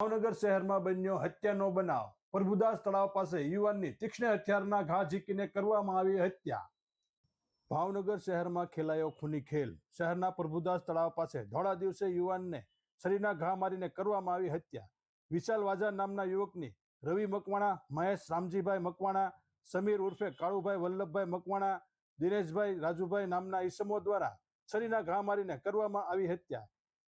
ભાવનગર શહેરમાં બન્યો હત્યાનો બનાવ. પ્રભુદાસ તળાવ પાસે યુવાનની તીક્ષ્ણ હથિયારના ઘા ઝીકીને કરવામાં આવી હત્યા. ભાવનગર શહેરમાં ખેલાયો ખૂની ખેલ. શહેરના પ્રભુદાસ તળાવ પાસે ધોળા દિવસે યુવાનને શરીરના ઘા મારીને કરવામાં આવી હત્યા. વિશાલ વાજા નામના યુવકની રવિ મકવાણા, મહેશ રામજીભાઈ મકવાણા, સમીર ઉર્ફે કાળુભાઈ વલ્લભભાઈ મકવાણા, દિનેશભાઈ રાજુભાઈ નામના ઈસમો દ્વારા શરીરના ઘા મારીને કરવામાં આવી હત્યા.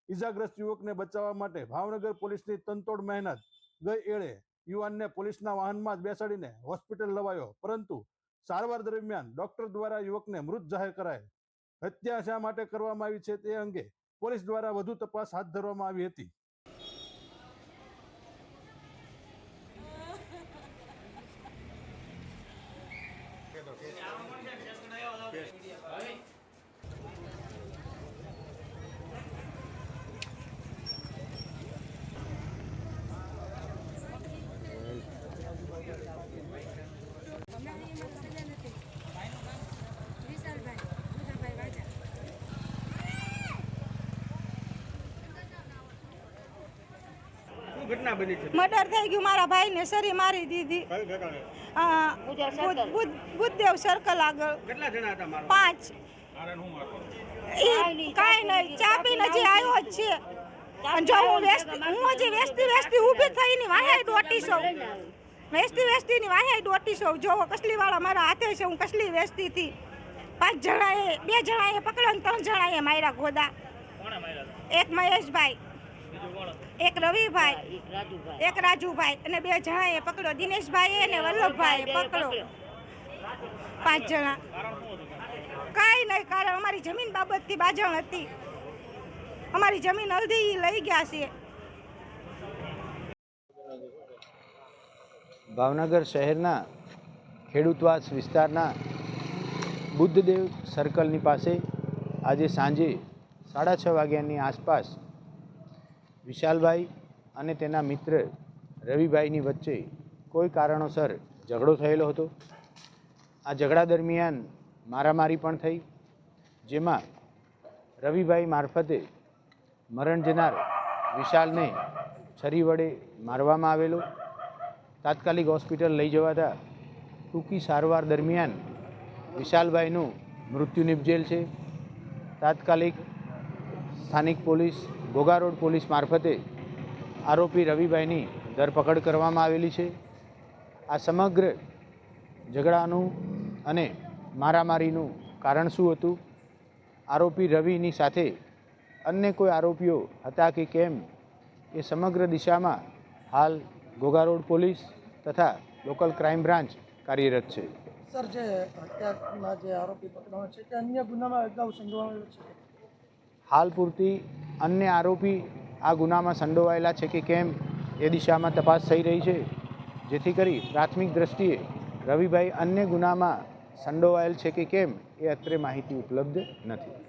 ઈજાગ્રસ્ત યુવકને બચાવવા માટે ભાવનગર પોલીસની તનતોડ મહેનત. ગઈ એળે યુવાનને પોલીસના વાહનમાં જ બેસાડીને હોસ્પિટલ લવાયો પરંતુ સારવાર દરમિયાન ડોક્ટર દ્વારા યુવકને મૃત જાહેર કરાય. હત્યા શા માટે કરવામાં આવી છે તે અંગે પોલીસ દ્વારા વધુ તપાસ હાથ ધરવામાં આવી હતી. વિશાલભાઈ મુજાભાઈ વાજા શું ઘટના બની છે? મર્ડર થઈ ગયું મારા ભાઈને સરી મારી દીધી. બુદ્ધદેવ સર્કલ આગળ. કેટલા જણા હતા મારો? પાંચ. કાંઈ નહીં ચા પીને હજી આવ્યો જ છે. જો હું વેસ્તી હું હજી વેચતી વેસ્તી ઊભી થઈને વાહે દોટી સૌ. વેસ્તી વેસ્તીની ની વાહે દોટી સૌ. જોવો કસલી વાળા મારા હાથે છે હું કસલી વેસ્તી હતી. પાંચ જણાએ બે જણાએ પકડ્યો ને ત્રણ જણાએ માર્યા ગોદા. એક મહેશભાઈ. એક રવિભાઈ એક રાજુભાઈ અને બે જણાએ પકડો દિનેશભાઈ અને વલ્લભભાઈ પકડો પાંચ જણા. કાંઈ નહીં કારણ અમારી જમીન બાબતથી બાજણ હતી. અમારી જમીન અડધી લઈ ગયા છે ભાવનગર શહેરના ખેડૂતવાસ વિસ્તારના બુદ્ધદેવ સર્કલની પાસે આજે સાંજે સાડા છ વાગ્યાની આસપાસ વિશાલભાઈ અને તેના મિત્ર રવિભાઈની વચ્ચે કોઈ કારણોસર ઝઘડો થયેલો હતો? આ ઝઘડા દરમિયાન મારામારી પણ થઈ, જેમાં રવિભાઈ મારફતે મરણ જનાર વિશાલને છરી વડે મારવામાં આવેલો. તાત્કાલિક હોસ્પિટલ લઈ જવાતા ટૂંકી સારવાર દરમિયાન વિશાલભાઈનું મૃત્યુ નિપજેલ છે. તાત્કાલિક સ્થાનિક પોલીસ ઘોઘા રોડ પોલીસ મારફતે આરોપી રવિભાઈની ધરપકડ કરવામાં આવેલી છે. આ સમગ્ર ઝઘડાનું અને મારામારીનું કારણ શું હતું? આરોપી રવિની સાથે અન્ય કોઈ આરોપીઓ હતા કે કેમ? એ સમગ્ર દિશામાં હાલ ઘોઘા રોડ પોલીસ તથા લોકલ ક્રાઇમ બ્રાન્ચ કાર્યરત છે. સર જે હત્યાના જે આરોપી પકડવાનો છે તે અન્ય ગુનામાં અગાઉ સંડોવાયેલો છે? હાલ પૂરતી અન્ય આરોપી આ ગુનામાં સંડોવાયેલા છે કે કેમ એ દિશામાં તપાસ થઈ રહી છે. જેથી કરી પ્રાથમિક દ્રષ્ટિએ રવિભાઈ અન્ય ગુનામાં સંડોવાયેલ છે કે કેમ એ અત્રે માહિતી ઉપલબ્ધ નથી.